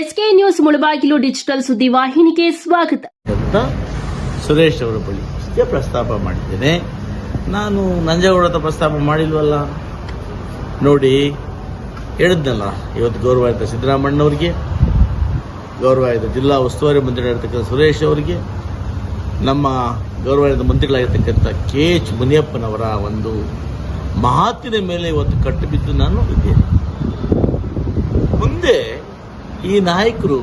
SK news Mulbagal digital ಸುದ್ದಿ ವಾಹಿನಿಗೆ ಸ್ವಾಗತ. ಸುರೇಶ್ ಅವರ ಬಳಿ ಪ್ರಸ್ತಾಪ ಮಾಡಿದ್ದೇನೆ. ನಾನು ನಂಜೇಗೌಡ ಪ್ರಸ್ತಾಪ ಮಾಡಿಲ್ವಲ್ಲ? ನೋಡಿ, ಹೇಳಿದ್ನಲ್ಲ ಇವತ್ತು ಗೌರವಾಯುತ ಸಿದ್ದರಾಮಣ್ಣವ್ರಿಗೆ ಗೌರವಾಯುತ ಜಿಲ್ಲಾ ಉಸ್ತುವಾರಿ ಮಂತ್ರಿಗಳಿರ್ತಕ್ಕಂಥ ಸುರೇಶ್ ಅವರಿಗೆ, ನಮ್ಮ ಗೌರವಾಯುತ ಮಂತ್ರಿಗಳಾಗಿರ್ತಕ್ಕಂಥ ಕೆ ಎಚ್ ಮುನಿಯಪ್ಪನವರ ಒಂದು ಮಾತಿನ ಮೇಲೆ ಇವತ್ತು ಕಟ್ಟು ಬಿದ್ದು ನಾನು ಇದ್ದೇನೆ. ಮುಂದೆ ಈ ನಾಯಕರು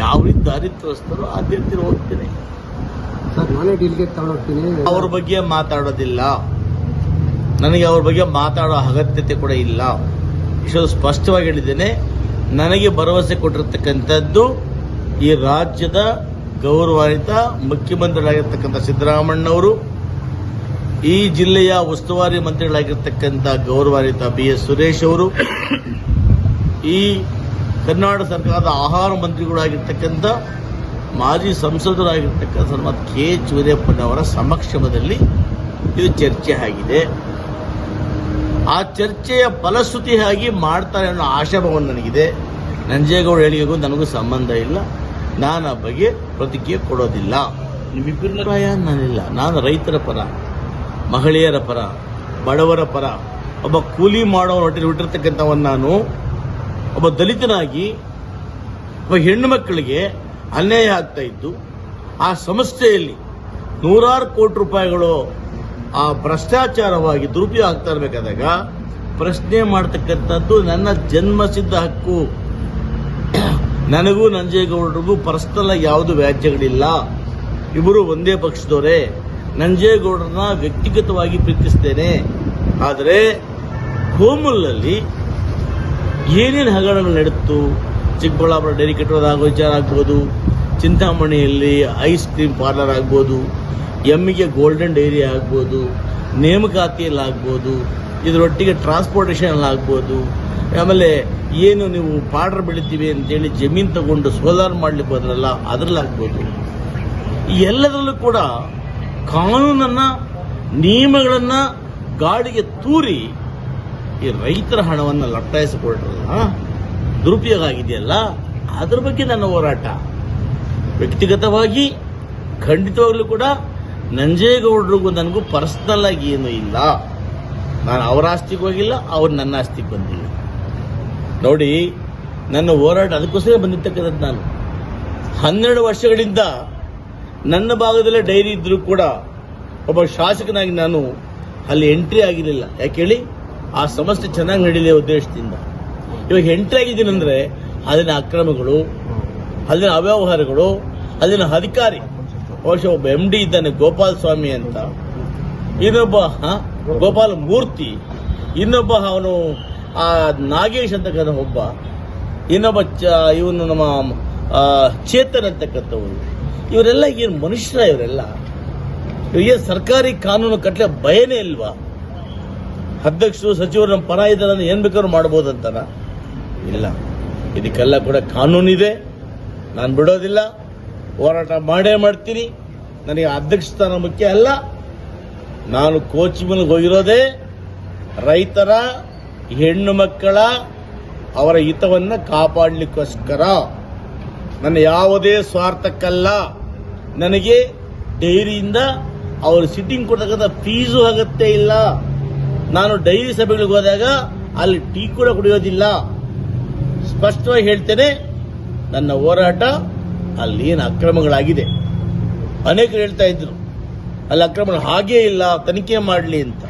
ಯಾವ ರೀತಿ ದಾರಿ ತೋರಿಸ್ತಾರೋ ಅದೇ ರೀತಿ ಹೋಗ್ತೇನೆ. ಸರ್ ನಾನೇ ಡೀಲ್ಗೆ ತಗೊಂಡೋಗ್ತೀನಿ. ಅವ್ರ ಬಗ್ಗೆ ಮಾತಾಡೋದಿಲ್ಲ. ನನಗೆ ಅವ್ರ ಬಗ್ಗೆ ಮಾತಾಡೋ ಅಗತ್ಯತೆ ಕೂಡ ಇಲ್ಲ. ಇಷ್ಟು ಸ್ಪಷ್ಟವಾಗಿ ಹೇಳಿದ್ದೇನೆ. ನನಗೆ ಭರವಸೆ ಕೊಟ್ಟಿರ್ತಕ್ಕಂಥದ್ದು ಈ ರಾಜ್ಯದ ಗೌರವಾನ್ವಿತ ಮುಖ್ಯಮಂತ್ರಿಗಳಾಗಿರ್ತಕ್ಕಂಥ ಸಿದ್ದರಾಮಣ್ಣವರು ಈ ಜಿಲ್ಲೆಯ ಉಸ್ತುವಾರಿ ಮಂತ್ರಿಗಳಾಗಿರ್ತಕ್ಕಂಥ ಗೌರವಾನ್ವಿತ ಬಿ ಎಸ್ ಸುರೇಶ್ ಅವರು ಈ ಕರ್ನಾಟಕ ಸರ್ಕಾರದ ಆಹಾರ ಮಂತ್ರಿಗಳಾಗಿರ್ತಕ್ಕಂಥ ಮಾಜಿ ಸಂಸದರಾಗಿರ್ತಕ್ಕಂಥ ಸನ್ಮಾನ್ ಕೆ ಚೂರ್ಯಪ್ಪನವರ ಸಮಕ್ಷಮದಲ್ಲಿ ಇದು ಚರ್ಚೆ ಆಗಿದೆ. ಆ ಚರ್ಚೆಯ ಫಲಶ್ರುತಿಯಾಗಿ ಮಾಡ್ತಾರೆ ಅನ್ನೋ ಆಶಾಭಾವ ನನಗಿದೆ. ನಂಜೇಗೌಡ ಹೇಳಿಕೆಗೂ ನನಗೂ ಸಂಬಂಧ ಇಲ್ಲ. ನಾನು ಆ ಬಗ್ಗೆ ಪ್ರತಿಕ್ರಿಯೆ ಕೊಡೋದಿಲ್ಲ. ನಿಮ್ಮ ಅಭಿಪ್ರಾಯ ನಾನಿಲ್ಲ ನಾನು ರೈತರ ಪರ ಮಹಿಳೆಯರ ಪರ ಬಡವರ ಪರ ಒಬ್ಬ ಕೂಲಿ ಮಾಡೋ ಹೊಟ್ಟೆ ಬಿಟ್ಟಿರ್ತಕ್ಕಂಥವನ್ನು ನಾನು ಒಬ್ಬ ದಲಿತನಾಗಿ ಒಬ್ಬ ಹೆಣ್ಣು ಮಕ್ಕಳಿಗೆ ಅನ್ಯಾಯ ಆಗ್ತಾ ಇದ್ದು, ಆ ಸಂಸ್ಥೆಯಲ್ಲಿ ನೂರಾರು ಕೋಟಿ ರೂಪಾಯಿಗಳು ಆ ಭ್ರಷ್ಟಾಚಾರವಾಗಿ ದುರುಪಯೋಗ ಆಗ್ತಾ ಇರಬೇಕಾದಾಗ ಪ್ರಶ್ನೆ ಮಾಡ್ತಕ್ಕಂಥದ್ದು ನನ್ನ ಜನ್ಮಸಿದ್ಧ ಹಕ್ಕು. ನನಗೂ ನಂಜೇಗೌಡರಿಗೂ ಪರ್ಸನಲ್ ಯಾವುದು ವ್ಯಾಜ್ಯಗಳಿಲ್ಲ. ಇಬ್ಬರು ಒಂದೇ ಪಕ್ಷದವರೇ. ನಂಜೇಗೌಡರನ್ನ ವ್ಯಕ್ತಿಗತವಾಗಿ ಪ್ರೀತಿಸ್ತೇನೆ. ಆದರೆ ಕೋಮುಲ್ನಲ್ಲಿ ಏನೇನು ಹಗರಣಗಳು ನಡೆಯಿತು ಚಿಕ್ಕಬಳ್ಳಾಪುರ ಡೈರಿ ಕಟ್ಟೋದಾಗೋ ವಿಚಾರ ಆಗ್ಬೋದು. ಚಿಂತಾಮಣಿಯಲ್ಲಿ ಐಸ್ ಕ್ರೀಮ್ ಪಾರ್ಲರ್ ಆಗ್ಬೋದು. ಎಮ್ಮಿಗೆ ಗೋಲ್ಡನ್ ಡೈರಿ ಆಗ್ಬೋದು. ನೇಮಕಾತಿಯಲ್ಲಿ ಆಗ್ಬೋದು. ಇದರೊಟ್ಟಿಗೆ ಟ್ರಾನ್ಸ್ಪೋರ್ಟೇಷನ್ ಆಗ್ಬೋದು. ಆಮೇಲೆ ಏನು ನೀವು ಪಾರ್ಡರ್ ಬೆಳಿತೀವಿ ಅಂತೇಳಿ ಜಮೀನು ತಗೊಂಡು ಸೋಲಾರ್ ಮಾಡಲಿಕ್ಕೆ ಹೋದ್ರಲ್ಲ, ಅದರಲ್ಲಿ ಎಲ್ಲದರಲ್ಲೂ ಕೂಡ ಕಾನೂನನ್ನ, ನಿಯಮಗಳನ್ನ ಗಾಡಿಗೆ ತೂರಿ ಈ ರೈತರ ಹಣವನ್ನು ಲಟ್ಟಾಯಿಸಿಕೊಳ್ರಲ್ಲ ದುರುಪಯೋಗ ಆಗಿದೆಯಲ್ಲ ಅದ್ರ ಬಗ್ಗೆ ನನ್ನ ಹೋರಾಟ. ವ್ಯಕ್ತಿಗತವಾಗಿ, ಖಂಡಿತವಾಗ್ಲೂ ಕೂಡ ನಂಜೇಗೌಡರಿಗೂ ನನಗೂ ಪರ್ಸನಲ್ ಆಗಿ ಏನೂ ಇಲ್ಲ. ನಾನು ಅವರ ಆಸ್ತಿಗೆ ಹೋಗಿಲ್ಲ, ಅವ್ರು ನನ್ನ ಆಸ್ತಿಗೆ ಬಂದಿಲ್ಲ. ನೋಡಿ, ನನ್ನ ಹೋರಾಟ ಅದಕ್ಕೋಸ್ಕರ ಬಂದಿರ್ತಕ್ಕಂಥದ್ದು ನಾನು. ಹನ್ನೆರಡು ವರ್ಷಗಳಿಂದ ನನ್ನ ಭಾಗದಲ್ಲೇ ಡೈರಿ ಇದ್ದರೂ ಕೂಡ ಒಬ್ಬ ಶಾಸಕನಾಗಿ ನಾನು ಅಲ್ಲಿ ಎಂಟ್ರಿ ಆಗಿರಲಿಲ್ಲ. ಯಾಕೆ ಹೇಳಿ? ಆ ಸಮಸ್ಯೆ ಚೆನ್ನಾಗಿ ನಡೀಲಿ ಉದ್ದೇಶದಿಂದ. ಇವಾಗ ಎಂಟ್ರಿ ಆಗಿದ್ದೀನಂದ್ರೆ ಅಲ್ಲಿನ ಅಕ್ರಮಗಳು, ಅಲ್ಲಿನ ಅವ್ಯವಹಾರಗಳು, ಅಲ್ಲಿನ ಅಧಿಕಾರಿ. ಬಹುಶಃ ಒಬ್ಬ ಎಂ ಡಿ ಇದ್ದಾನೆ, ಗೋಪಾಲ್ ಸ್ವಾಮಿ ಅಂತ. ಇನ್ನೊಬ್ಬ ಗೋಪಾಲ್ ಮೂರ್ತಿ. ಇನ್ನೊಬ್ಬ ಅವನು, ಆ, ನಾಗೇಶ್ ಅಂತಕ್ಕಂಥ ಒಬ್ಬ. ಇನ್ನೊಬ್ಬ ಇವನು ನಮ್ಮ ಚೇತನ್ ಅಂತಕ್ಕಂಥವ್ರು ಇವರೆಲ್ಲ ಏನು ಮನುಷ್ಯರ ಇವರೆಲ್ಲ? ಇವರಿಗೆ ಸರ್ಕಾರಿ ಕಾನೂನು ಕಟ್ಟಲೆ ಭಯನೇ ಇಲ್ವಾ? ಅಧ್ಯಕ್ಷರು ಸಚಿವರು ನಮ್ಮ ಪರ ಇದ್ದಾರೆ ಏನ್ ಬೇಕಾದ್ರೂ ಅಂತನ? ಇಲ್ಲ. ಇದಕ್ಕೆಲ್ಲ ಕೂಡ ಕಾನೂನಿದೆ. ನಾನು ಬಿಡೋದಿಲ್ಲ. ಹೋರಾಟ ಮಾಡೇ ಮಾಡ್ತೀನಿ. ನನಗೆ ಅಧ್ಯಕ್ಷ ಸ್ಥಾನ ಮುಖ್ಯ ಅಲ್ಲ. ನಾನು ಕೋಚ್ ಮನೆಗೆ ಹೋಗಿರೋದೇ ರೈತರ, ಹೆಣ್ಣು ಮಕ್ಕಳ ಅವರ ಹಿತವನ್ನು ಕಾಪಾಡಲಿಕ್ಕೋಸ್ಕರ. ನನ್ನ ಯಾವುದೇ ಸ್ವಾರ್ಥಕ್ಕಲ್ಲ. ನನಗೆ ಡೈರಿಯಿಂದ ಅವರು ಸಿಟ್ಟಿಂಗ್ ಕೊಡ್ತಕ್ಕಂಥ ಫೀಸು ಅಗತ್ಯ ಇಲ್ಲ. ನಾನು ಡೈರಿ ಸಭೆಗಳಿಗೆ ಹೋದಾಗ ಅಲ್ಲಿ ಟೀ ಕೂಡ ಕುಡಿಯೋದಿಲ್ಲ. ಸ್ಪಷ್ಟವಾಗಿ ಹೇಳ್ತೇನೆ, ನನ್ನ ಹೋರಾಟ ಅಲ್ಲಿ ಏನು ಅಕ್ರಮಗಳಾಗಿದೆ. ಅನೇಕರು ಹೇಳ್ತಾ ಇದ್ರು, ಅಲ್ಲಿ ಅಕ್ರಮಗಳು ಹಾಗೇ ಇಲ್ಲ, ತನಿಖೆ ಮಾಡಲಿ ಅಂತ.